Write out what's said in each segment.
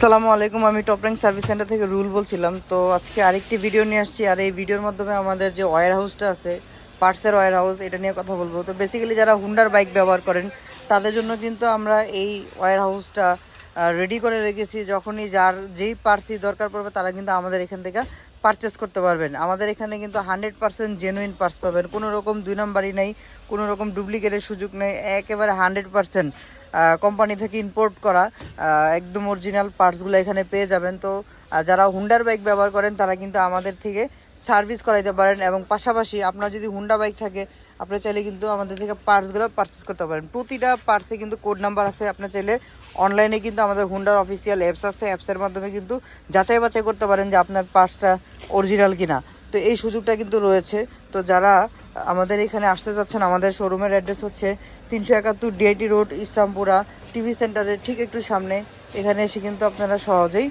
আসসালামু আলাইকুম। আমি টপ র্যাঙ্ক সার্ভিস সেন্টার থেকে রুল বলছিলাম। তো আজকে আরেকটি ভিডিও নিয়ে আসছি আর এই ভিডিওর মাধ্যমে আমাদের যে ওয়ার হাউসটা আছে পার্টসের ওয়ার হাউস এটা নিয়ে কথা বলব। তো বেসিক্যালি যারা হুন্ডার বাইক ব্যবহার করেন, তাদের জন্য কিন্তু আমরা এই ওয়ার হাউসটা রেডি করে রেখেছি। যখনই যার যেই পার্টসই দরকার পড়বে, তারা কিন্তু আমাদের এখান থেকে পারচেস করতে পারবেন। আমাদের এখানে কিন্তু হান্ড্রেড পার্সেন্ট জেনুইন পার্স পাবেন। কোনো রকম দুই নাম্বারই নেই, কোনো রকম ডুপ্লিকেটের সুযোগ নেই। একেবারে হান্ড্রেড পার্সেন্ট কোম্পানি থেকে ইম্পোর্ট করা একদম অরিজিনাল পার্টসগুলো এখানে পেয়ে যাবেন। তো যারা হুন্ডার বাইক ব্যবহার করেন, তারা কিন্তু আমাদের থেকে সার্ভিস করাইতে পারেন এবং পাশাপাশি আপনার যদি হুন্ডা বাইক থাকে, আপনি চাইলে কিন্তু আমাদের থেকে পার্টসগুলো পারচেস করতে পারেন। প্রতিটা পার্টসে কিন্তু কোড নাম্বার আছে, আপনি চাইলে অনলাইনে কিন্তু আমাদের হুন্ডার অফিসিয়াল অ্যাপস আছে অ্যাপসের মাধ্যমে কিন্তু যাচাই বাছাই করতে পারেন যে আপনার পার্টসটা অরিজিনাল কিনা। তো এই সুযোগটা কিন্তু রয়েছে। তো যারা আমাদের এখানে আসতে চাচ্ছেন, আমাদের শোরুমের অ্যাড্রেস হচ্ছে তিনশো একাত্তর ডিআইটি রোড ইসলামপুরা টিভি সেন্টারের ঠিক একটু সামনে। এখানে এসে কিন্তু আপনারা সহজেই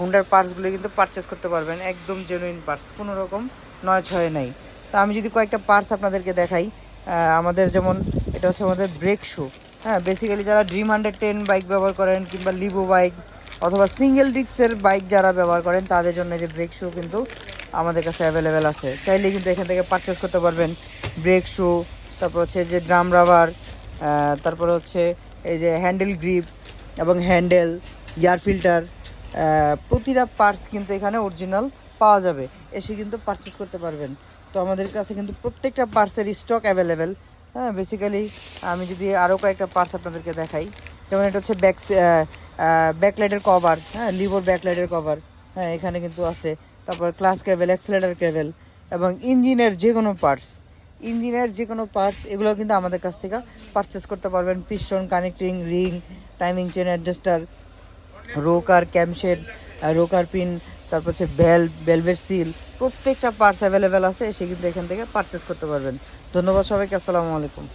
হুন্ডার পার্টসগুলো কিন্তু পারচেস করতে পারবেন। একদম জেনুইন পার্টস কোনো রকম নয় ছয় নেই। তা আমি যদি কয়েকটা পার্টস আপনাদেরকে দেখাই আমাদের যেমন, এটা হচ্ছে আমাদের ব্রেক শু হ্যাঁ বেসিক্যালি যারা ড্রিম হান্ড্রেড টেন বাইক ব্যবহার করেন কিংবা লিভো বাইক অথবা সিঙ্গেল ডিস্কের বাইক যারা ব্যবহার করেন, তাদের জন্য যে ব্রেক শু কিন্তু আমাদের কাছে অ্যাভেলেবেল আছে। চাইলে কিন্তু এখান থেকে পারচেস করতে পারবেন। ব্রেক শু তারপর হচ্ছে যে ড্রাম রাবার তারপর হচ্ছে এই যে হ্যান্ডেল গ্রিপ এবং হ্যান্ডেল, ইয়ার ফিল্টার প্রতিটা পার্টস কিন্তু এখানে অরিজিনাল পাওয়া যাবে। এসে কিন্তু পারচেস করতে পারবেন। তো আমাদের কাছে কিন্তু প্রত্যেকটা পার্টসের স্টক অ্যাভেলেবেল হ্যাঁ বেসিক্যালি আমি যদি আরও কয়েকটা পার্টস আপনাদেরকে দেখাই। যেমন এটা হচ্ছে ব্যাক ব্যাকলাইটের কভার হ্যাঁ লিভোর ব্যাকলাইটের কভার হ্যাঁ এখানে কিন্তু আছে। তারপর ক্লাস কেবেল অ্যাক্সিলেটার কেবেল এবং ইঞ্জিনের যে কোনো পার্টস ইঞ্জিনের যে কোনো পার্টস এগুলো কিন্তু আমাদের কাছ থেকে পারচেস করতে পারবেন। Piston connecting ring timing chain adjuster rocker camshaft rocker pin তারপর হচ্ছে বেল বেলভের সিল প্রত্যেকটা পার্টস অ্যাভেলেবেল আছে সে কিন্তু এখান থেকে পারচেস করতে পারবেন। ধন্যবাদ সবাইকে, আসসালামু আলাইকুম।